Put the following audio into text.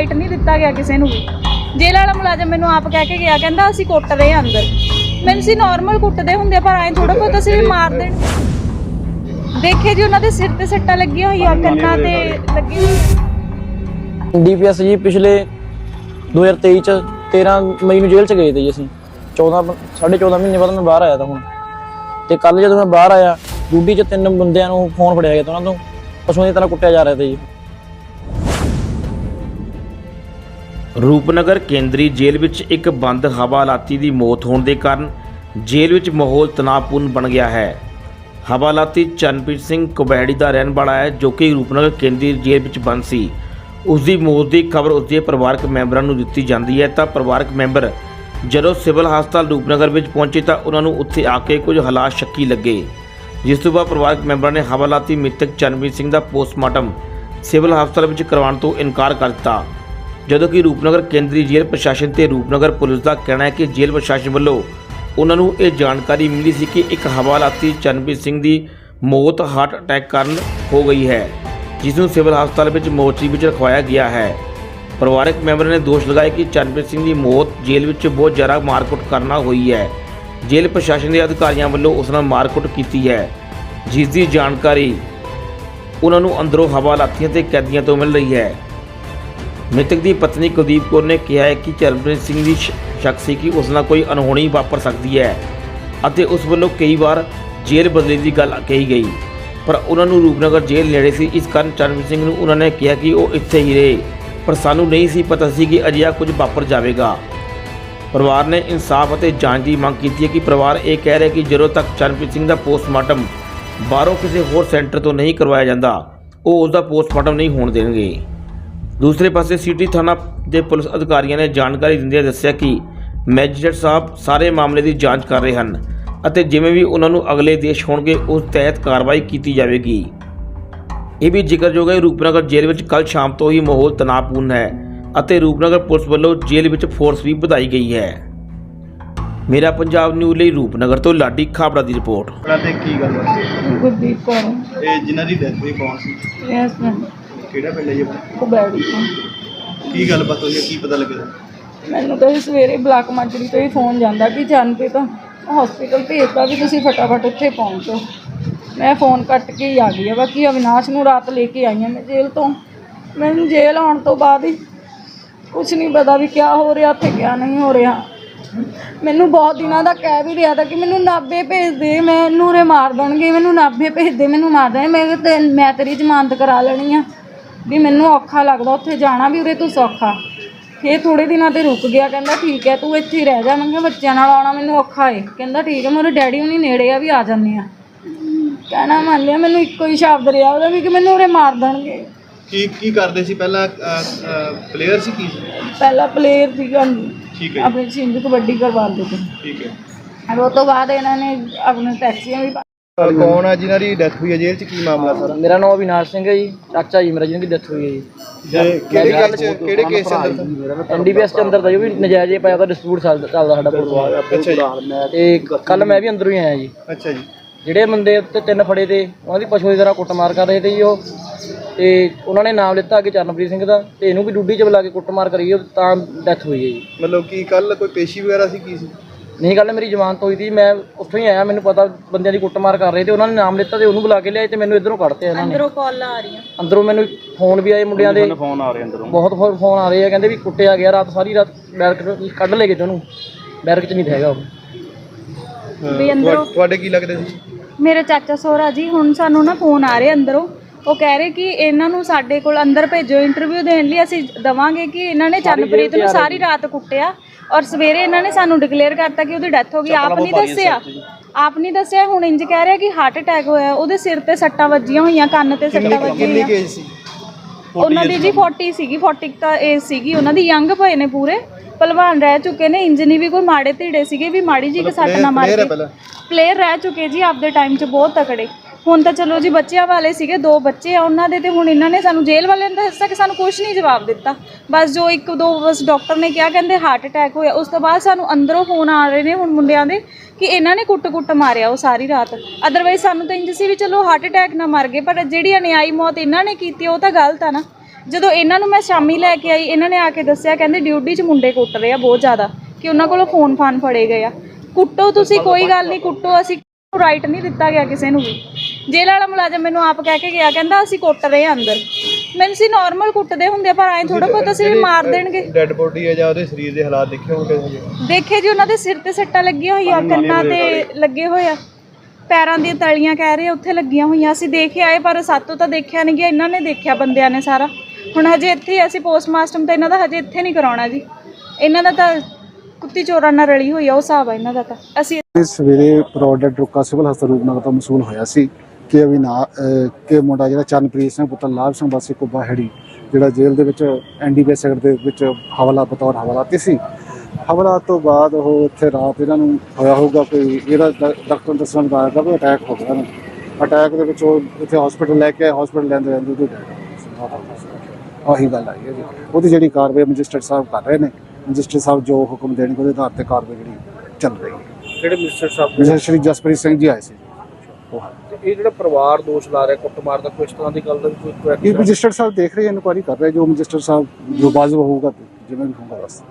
Right ਨਹੀਂ ਦਿੱਤਾ ਗਿਆ ਕਿਸੇ ਨੂੰ ਵੀ। ਜੇਲ੍ਹ ਵਾਲਾ ਮੁਲਾਜ਼ਮ ਮੈਨੂੰ ਆਪ ਕਹਿ ਕੇ ਗਿਆ ਕਹਿੰਦਾ ਅਸੀਂ ਕੁੱਟ ਰਹੇ ਹਾਂ ਅੰਦਰ। ਮੈਨੂੰ ਸੀ ਨਾਰਮਲ ਕੁੱਟਦੇ ਹੁੰਦੇ ਆ, ਪਰ ਐਂ ਥੋੜਾ ਬਹੁਤ ਅਸੀਂ ਵੀ ਮਾਰ ਦੇਣ। ਦੇਖੇ ਜੀ ਉਹਨਾਂ ਦੇ ਸਿਰ ਤੇ ਸੱਟਾਂ ਲੱਗੀਆਂ ਹੋਈਆਂ ਕੰਨਾਂ ਤੇ ਲੱਗੀ ਹੋਈ ਡੀਪੀਐਸ ਜੀ ਪਿਛਲੇ 2023 ਚ 13 ਮਈ ਨੂੰ ਜੇਲ੍ਹ ਚ ਗਏ ਤੇ ਜੀ ਅਸੀਂ। 14 ਸਾਢੇ 14 ਮਹੀਨੇ ਬਾਅਦ ਮੈਂ ਬਾਹਰ ਆਇਆ ਤਾਂ ਹੁਣ। ਤੇ ਕੱਲ ਜਦੋਂ ਮੈਂ ਬਾਹਰ ਆਇਆ ਡਿਊਟੀ ਚ ਤਿੰਨ ਬੰਦਿਆਂ ਨੂੰ ਫੋਨ ਫੜਿਆ ਗਿਆ ਤਾਂ ਉਹਨਾਂ ਤੋਂ। ਪਸ਼ੂਆਂ ਦੀ ਤਰ੍ਹਾਂ ਕੁੱਟਿਆ ਜਾ ਰਿਹਾ ਤਾ ਜੀ। ਰੂਪਨਗਰ ਕੇਂਦਰੀ ਜੇਲ੍ਹ ਵਿੱਚ ਇੱਕ ਬੰਦ ਹਵਾਲਾਤੀ ਦੀ ਮੌਤ ਹੋਣ ਦੇ ਕਾਰਨ ਜੇਲ੍ਹ ਵਿੱਚ ਮਾਹੌਲ ਤਣਾਅਪੂਰਨ ਬਣ ਗਿਆ ਹੈ। ਹਵਾਲਾਤੀ ਚਰਨਪ੍ਰੀਤ ਸਿੰਘ ਕੁਬੈੜੀ ਦਾ ਰਹਿਣ ਵਾਲਾ ਹੈ ਜੋ ਕਿ ਰੂਪਨਗਰ ਕੇਂਦਰੀ ਜੇਲ੍ਹ ਵਿੱਚ ਬੰਦ ਸੀ। ਉਸ ਦੀ ਮੌਤ ਦੀ ਖਬਰ ਉਸ ਦੇ ਪਰਿਵਾਰਕ ਮੈਂਬਰਾਂ ਨੂੰ ਦਿੱਤੀ ਜਾਂਦੀ ਹੈ ਤਾਂ ਪਰਿਵਾਰਕ ਮੈਂਬਰ ਜਦੋਂ ਸਿਵਲ ਹਸਪਤਾਲ ਰੂਪਨਗਰ ਵਿੱਚ ਪਹੁੰਚੇ ਤਾਂ ਉਹਨਾਂ ਨੂੰ ਉੱਥੇ ਆ ਕੇ ਕੁਝ ਹਾਲਾਤ ਸ਼ੱਕੀ ਲੱਗੇ। ਜਿਸ ਤੋਂ ਬਾਅਦ ਪਰਿਵਾਰਕ ਮੈਂਬਰਾਂ ਨੇ ਹਵਾਲਾਤੀ ਮ੍ਰਿਤਕ ਚਰਨਪ੍ਰੀਤ ਸਿੰਘ ਦਾ ਪੋਸਟਮਾਰਟਮ ਸਿਵਲ ਹਸਪਤਾਲ ਵਿੱਚ ਕਰਵਾਉਣ ਤੋਂ ਇਨਕਾਰ ਕਰ ਦਿੱਤਾ। ਜਦੋਂ ਕਿ ਰੂਪਨਗਰ ਕੇਂਦਰੀ ਜੇਲ੍ਹ ਪ੍ਰਸ਼ਾਸਨ ਤੇ ਰੂਪਨਗਰ ਪੁਲਿਸ ਦਾ ਕਹਿਣਾ ਹੈ ਕਿ ਜੇਲ੍ਹ ਪ੍ਰਸ਼ਾਸਨ ਵੱਲੋਂ ਉਹਨਾਂ ਨੂੰ ਇਹ ਜਾਣਕਾਰੀ ਮਿਲੀ ਸੀ ਕਿ ਇੱਕ ਹਵਾਲਾਤੀ ਚਰਨਪ੍ਰੀਤ ਸਿੰਘ ਦੀ ਮੌਤ, ਹਾਰਟ ਅਟੈਕ ਕਾਰਨ ਹੋ ਗਈ ਹੈ, ਜਿਸ ਨੂੰ ਸਿਵਲ ਹਸਪਤਾਲ ਵਿੱਚ ਮੋਰਚਰੀ ਵਿੱਚ ਰਖਵਾਇਆ ਗਿਆ ਹੈ। ਪਰਿਵਾਰਕ ਮੈਂਬਰ ਨੇ ਦੋਸ਼ ਲਗਾਇਆ ਕਿ ਚਰਨਪ੍ਰੀਤ ਸਿੰਘ ਦੀ ਮੌਤ ਜੇਲ੍ਹ ਵਿੱਚ ਬਹੁਤ ਜ਼ਿਆਦਾ ਮਾਰਕੁੱਟ ਕਰਨਾ ਹੋਈ ਹੈ। ਜੇਲ੍ਹ ਪ੍ਰਸ਼ਾਸਨ ਦੇ ਅਧਿਕਾਰੀਆਂ ਵੱਲੋਂ ਉਸ ਨਾਲ ਮਾਰਕੁੱਟ ਕੀਤੀ ਹੈ, ਜਿਸ ਦੀ ਜਾਣਕਾਰੀ ਉਹਨਾਂ ਨੂੰ ਅੰਦਰੋਂ ਹਵਾਲਾਤੀਆਂ ਤੇ ਕੈਦੀਆਂ ਤੋਂ ਮਿਲ ਰਹੀ ਹੈ। ਮ੍ਰਿਤਕ ਦੀ ਪਤਨੀ ਕੁਲਦੀਪ ਕੌਰ ਨੇ ਕਿਹਾ ਹੈ ਕਿ ਚਰਨਪ੍ਰੀਤ ਸਿੰਘ ਦੀ ਸ਼- ਸ਼ੱਕ ਸੀ ਕਿ ਉਸ ਨਾਲ ਕੋਈ ਅਣਹੋਣੀ ਵਾਪਰ ਸਕਦੀ ਹੈ ਅਤੇ ਉਸ ਵੱਲੋਂ ਕਈ ਵਾਰ ਜੇਲ੍ਹ ਬਦਲਣ ਦੀ ਗੱਲ ਕਹੀ ਗਈ। ਪਰ ਉਹਨਾਂ ਨੂੰ ਰੂਪਨਗਰ ਜੇਲ੍ਹ ਨੇੜੇ ਸੀ। ਇਸ ਕਾਰਨ ਚਰਨਪ੍ਰੀਤ ਸਿੰਘ ਨੂੰ ਉਹਨਾਂ ਨੇ ਕਿਹਾ ਕਿ ਉਹ ਇੱਥੇ ਹੀ ਰਹੇ। ਪਰ ਸਾਨੂੰ ਨਹੀਂ ਸੀ ਪਤਾ ਸੀ ਕਿ ਅਜਿਹਾ ਕੁਝ ਵਾਪਰ ਜਾਵੇਗਾ। ਪਰਿਵਾਰ ਨੇ ਇਨਸਾਫ ਅਤੇ ਜਾਂਚ ਦੀ ਮੰਗ ਕੀਤੀ ਹੈ ਕਿ ਪਰਿਵਾਰ ਇਹ ਕਹਿ ਰਿਹਾ ਕਿ ਜਦੋਂ ਤੱਕ ਚਰਨਪ੍ਰੀਤ ਸਿੰਘ ਦਾ ਪੋਸਟਮਾਰਟਮ ਬਾਹਰੋਂ ਕਿਸੇ ਹੋਰ ਸੈਂਟਰ ਤੋਂ ਨਹੀਂ ਕਰਵਾਇਆ ਜਾਂਦਾ, ਉਹ ਉਸ ਦਾ ਪੋਸਟਮਾਰਟਮ ਨਹੀਂ ਹੋਣ ਦੇਣਗੇ। ਦੂਸਰੇ ਪਾਸੇ ਸਿਟੀ ਥਾਣਾ ਦੇ ਪੁਲਿਸ ਅਧਿਕਾਰੀਆਂ ਨੇ ਜਾਣਕਾਰੀ ਦਿੰਦਿਆਂ ਦੱਸਿਆ ਕਿ ਮੈਜਿਸਟਰੇਟ ਸਾਹਿਬ ਸਾਰੇ ਮਾਮਲੇ ਦੀ ਜਾਂਚ ਕਰ ਰਹੇ ਹਨ ਅਤੇ ਜਿਵੇਂ ਵੀ ਉਹਨਾਂ ਨੂੰ ਅਗਲੇ ਦੇਸ਼ ਹੋਣਗੇ ਉਸ ਤਹਿਤ ਕਾਰਵਾਈ ਕੀਤੀ ਜਾਵੇਗੀ। ਇਹ ਵੀ ਜ਼ਿਕਰਯੋਗ ਹੈ ਰੂਪਨਗਰ ਜੇਲ੍ਹ ਵਿੱਚ ਕੱਲ ਸ਼ਾਮ ਤੋਂ ਹੀ ਮਾਹੌਲ ਤਣਾਅਪੂਰਨ ਹੈ ਅਤੇ ਰੂਪਨਗਰ ਪੁਲਿਸ ਵੱਲੋਂ ਜੇਲ੍ਹ ਵਿੱਚ ਫੋਰਸ ਵੀ ਵਧਾਈ ਗਈ ਹੈ। ਮੇਰਾ ਪੰਜਾਬ ਨਿਊਜ਼ ਲਈ ਰੂਪਨਗਰ ਤੋਂ ਲਾਡੀ ਖਾਬੜਾ ਦੀ ਰਿਪੋਰਟ। ਆਪਣਾ ਤੇ ਕੀ ਗੱਲ ਬਾਤ ਗੁਰਦੀਪ ਕੌਰ। ਇਹ ਜਿਨ੍ਹਾਂ ਦੀ ਡੈਥ ਹੋਈ ਕੌਣ ਸੀ? ਯੈਸ ਮੈਮ ਕਿਹੜਾ ਪਿੰਡ ਹੈ ਜੀ ਆਪਣਾ? ਕੁਬੈੜੀ। ਕੀ ਗੱਲ ਬਾਤ ਹੋਈ ਹੈ? ਕੀ ਪਤਾ ਲੱਗਿਆ? ਮੈਨੂੰ ਤਾਂ ਇਹ ਸਵੇਰੇ ਬਲਾਕ ਮਾਜਰੀ ਤੋਂ ਹੀ ਫੋਨ ਜਾਂਦਾ ਕਿ ਜਾਨਪੇ ਤਾਂ ਹਸਪੀਟਲ ਭੇਜਦਾ ਵੀ ਤੁਸੀਂ ਫਟਾਫਟ ਉੱਥੇ ਪਹੁੰਚੋ। ਮੈਂ ਫੋਨ ਕੱਟ ਕੇ ਹੀ ਆ ਗਈ ਆ ਬਾਕੀ ਅਵਿਨਾਸ਼ ਨੂੰ ਰਾਤ ਲੈ ਕੇ ਆਈ ਹਾਂ ਮੈਂ ਜੇਲ੍ਹ ਤੋਂ। ਮੈਨੂੰ ਜੇਲ੍ਹ ਆਉਣ ਤੋਂ ਬਾਅਦ ਹੀ ਕੁਝ ਨਹੀਂ ਪਤਾ ਵੀ ਕੀ ਹੋ ਰਿਹਾ ਤੇ ਕੀ ਨਹੀਂ ਹੋ ਰਿਹਾ। ਮੈਨੂੰ ਬਹੁਤ ਦਿਨਾਂ ਦਾ ਕਹਿ ਵੀ ਰਿਹਾ ਤਾਂ ਕਿ ਮੈਨੂੰ ਨਾਭੇ ਭੇਜ ਦੇ ਮੈਂ ਨੂਰੇ ਮਾਰ ਦੇਣਗੇ ਮੈਨੂੰ ਨਾਭੇ ਭੇਜ ਦੇ ਮੈਨੂੰ ਮਾਰ ਦੇਣ ਮੈਂ ਤੇ ਮੈਂ ਤੇਰੀ ਜ਼ਮਾਨਤ ਕਰਾ ਲੈਣੀ ਆ। ਵੀ ਮੈਨੂੰ ਔਖਾ ਲੱਗਦਾ ਉੱਥੇ ਜਾਣਾ ਵੀ ਉਰੇ ਤੂੰ ਸੌਖਾ। ਇਹ ਥੋੜੇ ਦਿਨਾਂ ਤੇ ਰੁਕ ਗਿਆ ਕਹਿੰਦਾ ਠੀਕ ਹੈ ਤੂੰ ਇੱਥੇ ਹੀ ਰਹਿ ਜਾ। ਮੈਂ ਕਿਹਾ ਬੱਚਿਆਂ ਨਾਲ ਆਉਣਾ ਮੈਨੂੰ ਔਖਾ ਏ। ਕਹਿੰਦਾ ਠੀਕ ਹੈ ਮੇਰੇ ਡੈਡੀ ਹੁਣੀ ਨੇੜੇ ਆ ਵੀ ਆ ਜਾਂਦੇ ਆ। ਕਹਿਣਾ ਮੰਨ ਲਿਆ ਮੈਨੂੰ ਇੱਕੋ ਹੀ ਸ਼ਬਦ ਰਿਹਾ ਉਹਦਾ ਵੀ ਕਿ ਮੈਨੂੰ ਉਰੇ ਮਾਰ ਦੇਣਗੇ। ਕੀ ਕੀ ਕਰਦੇ ਸੀ? ਪਹਿਲਾਂ ਪਲੇਅਰ ਸੀ ਕੀ? ਸੀ ਪਹਿਲਾ ਪਲੇਅਰ ਸੀਗਾ ਠੀਕ ਹੈ ਆਪਣੇ ਸਿੰਧ ਕਬੱਡੀ ਕਰਵਾਉਂਦੇ ਤੇ ਠੀਕ ਹੈ। ਔਰ ਉਹ ਤੋਂ ਬਾਅਦ ਇਹਨਾਂ ਨੇ ਆਪਣੇ ਟੈਕਸੀਆਂ ਵੀ ਕੌਣ ਹੈ ਜਿਨ੍ਹਾਂ ਦੀ ਡੈਥ ਹੋਈ ਹੈ ਜੇਲ੍ਹ 'ਚ? ਕੀ ਮਾਮਲਾ ਸਾਰਾ? ਮੇਰਾ ਨਾਮ ਅਵਿਨਾਸ਼ ਸਿੰਘ ਹੈ ਜੀ। ਚਾਚਾ ਜੀ ਮੇਰਾ ਜਿਹਨਾਂ ਦੀ ਡੈਥ ਹੋਈ ਹੈ ਜੀ। ਜੇ ਕਿਹੜੇ ਕੇਸ 'ਚ ਕਿਹੜੇ ਕੇਸ ਅੰਦਰ? ਐਨਡੀਪੀਐਸ ਚ ਅੰਦਰ ਦਾ ਜੋ। ਵੀ ਨਜਾਇਜ਼ ਪਿਆ ਉਹਦਾ ਡਿਸਪਿਊਟ ਚੱਲਦਾ ਸਾਡਾ ਪੁਲਿਸ ਅੱਛਾ ਜੀ। ਤੇ ਕੱਲ ਮੈਂ ਵੀ ਅੰਦਰੋਂ ਹੀ ਆਇਆ ਜੀ। ਅੱਛਾ ਜੀ। ਜਿਹੜੇ ਬੰਦੇ ਉੱਤੇ ਤਿੰਨ ਫੜੇ ਤੇ ਉਹਨਾਂ ਦੀ ਪਸ਼ੂ ਦੀ ਤਰ੍ਹਾਂ ਕੁੱਟਮਾਰ ਕਰ ਰਹੇ ਤੇ ਜੀ ਉਹ। ਤੇ ਉਹਨਾਂ ਨੇ ਨਾਮ ਲਿੱਤਾ ਅੱਗੇ ਚਰਨਪ੍ਰੀਤ ਸਿੰਘ ਦਾ ਤੇ ਇਹਨੂੰ ਵੀ ਡਿਊਟੀ 'ਚ ਬੁਲਾ ਕੇ ਕੁੱਟਮਾਰ ਕਰੀ ਉਹ ਤਾਂ ਡੈਥ ਹੋਈ ਹੈ ਜੀ। ਮਤਲਬ ਕੀ ਕੱਲ ਕੋਈ ਪੇਸ਼ੀ ਵਗੈਰਾ ਸੀ ਕੀ ਸੀ? ਨਹੀਂ ਗੱਲ ਮੇਰੀ ਜ਼ਮਾਨਤ ਹੋਈ ਸੀ ਮੈਂ ਉੱਥੋਂ ਹੀ ਆਇਆ ਮੈਨੂੰ ਪਤਾ ਬੰਦਿਆਂ ਦੀ ਕੁੱਟਮਾਰ ਕਰ ਰਹੇ ਤੇ ਉਹਨਾਂ ਨੇ ਨਾਮ ਲਿੱਤਾ ਤੇ ਉਹਨੂੰ ਬੁਲਾ ਕੇ ਲਿਆਏ ਤੇ ਮੈਨੂੰ ਇਧਰੋਂ ਕੱਢਤੇ ਇਹਨਾਂ ਨੇ। ਅੰਦਰੋਂ ਕਾਲਾਂ ਆ ਰਹੀਆਂ ਅੰਦਰੋਂ ਮੈਨੂੰ ਫੋਨ ਵੀ ਆਏ ਮੁੰਡਿਆਂ ਦੇ। ਫੋਨ ਆ ਰਹੇ ਅੰਦਰੋਂ। ਬਹੁਤ ਫੋਨ ਆ ਰਹੇ ਆ ਕਹਿੰਦੇ ਵੀ ਕੁੱਟਿਆ ਗਿਆ ਰਾਤ ਸਾਰੀ ਰਾਤ ਬੈਰਕ ਤੋਂ ਕੱਢ ਲੈ ਗਏ ਤੇ ਉਹਨੂੰ। ਬੈਰਕ 'ਚ ਨਹੀਂ ਤਾਂ ਹੈਗਾ ਉਹ। ਵੀ ਅੰਦਰੋਂ- ਤੁਹਾ- ਤੁਹਾਡੇ ਕੀ ਲੱਗਦੇ ਸੀ? ਮੇਰੇ ਚਾਚਾ ਸੋਹਰਾ ਜੀ ਹੁਣ ਸਾਨੂੰ ਨਾ ਫੋਨ ਆ ਰਹੇ ਅੰਦਰੋਂ। ਉਹ ਕਹਿ ਰਹੇ ਕਿ ਇਹਨਾਂ ਨੂੰ ਸਾਡੇ ਕੋਲ ਅੰਦਰ ਭੇਜੋ ਇੰਟਰਵਿਊ ਦੇਣ ਲਈ ਅਸੀਂ ਦਵਾਂਗੇ ਕਿ ਇਹਨਾਂ ਨੇ ਚੰਨਪ੍ਰੀਤ ਨੂੰ ਸਾਰੀ ਰਾਤ ਕੁੱਟਿਆ। ਔਰ ਸਵੇਰੇ ਇਹਨਾਂ ਨੇ ਸਾਨੂੰ ਡਿਕਲੇਅਰ ਕਰਤਾ ਕਿ ਉਹਦੀ ਡੈਥ ਹੋ ਗਈ। ਆਪ ਨਹੀਂ ਦੱਸਿਆ। ਆਪ ਨਹੀਂ ਦੱਸਿਆ ਹੁਣ ਇੰਜ ਕਹਿ ਰਿਹਾ ਕਿ ਹਾਰਟ ਅਟੈਕ ਹੋਇਆ। ਉਹਦੇ ਸਿਰ ਤੇ ਸੱਟਾਂ ਵੱਜੀਆਂ ਹੋਈਆਂ ਕੰਨ ਤੇ ਸੱਟਾਂ ਵੱਜੀਆਂ ਕਿੰਨੀ ਹੋਈਆਂ। ਕੇਜ ਸੀ? ਉਹਨਾਂ ਦੀ ਜੀ 40 ਸੀਗੀ 40 ਤਾਂ ਏਜ ਸੀਗੀ। ਉਹਨਾਂ ਦੀ ਯੰਗ ਪਏ ਨੇ ਪੂਰੇ। ਪਹਿਲਵਾਨ ਰਹਿ ਚੁੱਕੇ ਨੇ। ਇੰਜ ਨਹੀਂ ਵੀ ਕੋਈ ਮਾੜੇ ਧੀੜੇ ਸੀਗੇ ਵੀ ਮਾੜੀ ਜੀ ਕਿ ਸੱਟ ਨਾ ਮਾਰ player ਹੈ ਕੇ ਪਹਿਲਾਂ। ਪਲੇਅਰ ਰਹਿ ਚੁੱਕੇ ਜੀ ਆਪਦੇ ਟਾਈਮ 'ਚ ਬਹੁਤ ਤਕੜੇ। ਹੁਣ ਤਾਂ ਚਲੋ ਜੀ ਬੱਚਿਆਂ ਵਾਲੇ ਸੀਗੇ, ਦੋ ਬੱਚੇ ਆ ਉਹਨਾਂ ਦੇ ਤੇ ਹੁਣ ਇਹਨਾਂ ਨੇ ਸਾਨੂੰ ਜੇਲ੍ਹ ਵਾਲਿਆਂ ਨੇ ਤਾਂ ਦੱਸਿਆ ਕਿ ਸਾਨੂੰ ਕੁਝ ਨਹੀਂ ਜਵਾਬ ਦਿੱਤਾ। ਬਸ ਜੋ ਇੱਕ ਦੋ ਬਸ ਡਾਕਟਰ ਨੇ ਕਿਹਾ, ਕਹਿੰਦੇ ਹਾਰਟ ਅਟੈਕ ਹੋਇਆ। ਉਸ ਤੋਂ ਬਾਅਦ ਸਾਨੂੰ ਅੰਦਰੋਂ ਫੋਨ ਆ ਰਹੇ ਨੇ ਹੁਣ ਮੁੰਡਿਆਂ ਦੇ ਕਿ ਇਹਨਾਂ ਨੇ ਕੁੱਟ-ਕੁੱਟ ਮਾਰਿਆ ਉਹ ਸਾਰੀ ਰਾਤ। ਅਦਰਵਾਈਜ਼ ਸਾਨੂੰ ਤਾਂ ਇੰਜ ਸੀ ਵੀ ਚਲੋ ਹਾਰਟ ਅਟੈਕ ਨਾ ਮਰ ਗਏ, ਪਰ ਜਿਹੜੀ ਅਨਿਆਈ ਮੌਤ ਇਹਨਾਂ ਨੇ ਕੀਤੀ, ਉਹ ਤਾਂ ਗਲਤ ਆ ਨਾ। ਜਦੋਂ ਇਹਨਾਂ ਨੂੰ ਮੈਂ ਸ਼ਾਮੀ ਲੈ ਕੇ ਆਈ, ਇਹਨਾਂ ਨੇ ਆ ਕੇ ਦੱਸਿਆ, ਕਹਿੰਦੇ ਡਿਊਟੀ 'ਚ ਮੁੰਡੇ ਕੁੱਟ ਰਹੇ ਆ ਬਹੁਤ ਜ਼ਿਆਦਾ, ਕਿ ਉਹਨਾਂ ਕੋਲੋਂ ਫੋਨ ਫਾਨ ਫੜੇ ਗਏ ਆ। ਕੁੱਟੋ ਤੁਸੀਂ, ਕੋਈ ਗੱਲ ਨਹੀਂ, ਕੁੱਟੋ ਅਸੀਂ ਰਾਈਟ ਨਹੀਂ ਦਿੱਤਾ ਗਿਆ ਕਿਸੇ ਨੂੰ ਵੀ। ਜੇਲ੍ਹ ਵਾਲਾ ਮੁਲਾਜ਼ਮ ਮੈਨੂੰ ਆਪ ਕਹਿ ਕੇ ਗਿਆ ਕਹਿੰਦਾ ਅਸੀਂ ਕੁੱਟ ਰਹੇ ਆ ਅੰਦਰ। ਮੈਨੂੰ ਸੀ ਨਾਰਮਲ ਕੁੱਟਦੇ ਹੁੰਦੇ ਪਰ ਐਂ ਥੋੜਾ ਬਹੁਤ ਅਸੀਂ ਵੀ ਮਾਰ ਦੇਣਗੇ। ਡੈੱਡ ਬੋਡੀ ਹੈ ਜਾਂ ਉਹਦੇ ਸਰੀਰ ਦੇ ਹਾਲਾਤ ਦੇਖੇ ਹੋਣਗੇ ਹਜੇ ਦੇਖੇ ਜੀ ਉਹਨਾਂ ਦੇ ਸਿਰ ਤੇ ਸੱਟਾਂ ਲੱਗੀਆਂ ਹੋਈਆਂ ਕੰਨਾਂ ਤੇ ਲੱਗੇ ਹੋਏ ਆ। ਪੈਰਾਂ ਦੀਆਂ ਤਲੀਆਂ ਕਹਿ ਰਹੇ ਆ, ਉੱਥੇ ਲੱਗੀਆਂ ਹੋਈਆਂ। ਅਸੀਂ ਦੇਖ ਆਏ ਪਰ ਸਾਤੋਂ ਤਾਂ ਦੇਖਿਆ ਨਹੀਂ ਗਿਆ ਇਹਨਾਂ ਨੇ ਦੇਖਿਆ ਬੰਦਿਆਂ ਨੇ ਸਾਰਾ। ਹੁਣ ਹਜੇ ਇੱਥੇ ਹੀ ਅਸੀਂ ਪੋਸਟਮਾਸਟਰ ਤਾਂ ਇਹਨਾਂ ਦਾ ਹਜੇ ਇੱਥੇ ਨਹੀਂ ਕਰਾਉਣਾ ਜੀ। ਇਹਨਾਂ ਦਾ ਤਾਂ ਕੁੱਤੀ ਚੋਰਾਂ ਨਾਲ ਰਲੀ ਹੋਈ ਆ ਉਹ ਹਿਸਾਬ ਆ ਇਹਨਾਂ ਦਾ ਤਾਂ। ਅਸੀਂ ਇਹ ਸਵੇਰੇ ਪ੍ਰੋਡਕਟ ਰੁਕਾ ਸਿਵਲ ਹਸਪਤਾਲ ਰੂਪਨਗਰ ਤੋਂ ਮਸੂਲ ਹੋਇਆ ਸੀ। ਕਿ ਅਵਿਨਾ ਕਿ ਮੁੰਡਾ ਜਿਹੜਾ ਚਰਨਪ੍ਰੀਤ ਸਿੰਘ ਪੁੱਤਰ ਲਾਭ ਸਿੰਘ ਵਾਸੀ ਕੁੱਬਾ ਹੈੜੀ ਜਿਹੜਾ ਜੇਲ੍ਹ ਦੇ ਵਿੱਚ ਐਨਡੀਪੀ ਸੈਕਟਰ ਦੇ ਵਿੱਚ ਹਵਾਲਾ ਬਤੌਰ ਹਵਾਲਾਤੀ ਸੀ। ਹਵਾਲਾ ਤੋਂ ਬਾਅਦ ਉਹ ਇੱਥੇ ਰਾਤ ਇਹਨਾਂ ਨੂੰ ਹੋਇਆ ਹੋਊਗਾ ਕੋਈ ਇਹਦਾ ਡਾਕਟਰ ਦੱਸਣ ਦਾ ਆਇਆ ਕਿ ਅਟੈਕ ਹੋ ਗਿਆ ਅਟੈਕ ਦੇ ਵਿੱਚ ਉਹ ਇੱਥੇ ਹਸਪੀਟਲ ਲੈ ਕੇ ਹਸਪੀਟਲ ਲੈਂਦੇ ਰਹਿੰਦੇ ਉਹਦੀ। ਆਹੀ ਗੱਲ ਆਈ ਹੈ ਜੀ। ਉਹਦੀ ਜਿਹੜੀ ਕਾਰਵਾਈ ਮੈਜਿਸਟਰੇਟ ਸਾਹਿਬ ਕਰ ਰਹੇ ਨੇ ਮੈਜਿਸਟਰੇਟ ਸਾਹਿਬ ਜੋ ਹੁਕਮ ਦੇਣਗੇ ਉਹਦੇ ਆਧਾਰ ਤੇ ਕਾਰਵਾਈ ਜਿਹੜੀ ਚੱਲ ਰਹੀ ਹੈ। ਜਿਹੜੇ ਮਿਸਟਰ ਸਾਹਿਬ? ਮਿਸਟਰ ਸ਼੍ਰੀ ਜਸਪ੍ਰੀਤ ਸਿੰਘ ਜੀ ਆਏ ਸੀ। ਉਹ ਇਹ ਜਿਹੜਾ ਪਰਿਵਾਰ ਦੋਸ਼ ਲਾ ਰਿਹਾ ਕੁੱਟਮਾਰ ਦਾ ਕੋਈ ਇਸ ਤਰ੍ਹਾਂ ਦੀ ਗੱਲ ਦਾ ਵੀ ਕੋਈ ਇਹ ਮੈਜਿਸਟਰੇਟ ਸਾਹਿਬ ਦੇਖ ਰਹੇ ਇਨਕੁਆਰੀ ਕਰ ਰਹੇ ਜੋ ਮੈਜਿਸਟਰ ਸਾਹਿਬ ਜੋ ਵਾਜਬ ਹੋਊਗਾ ਜਿਵੇਂ ਵੀ ਹੋਊਗਾ ਬਸ।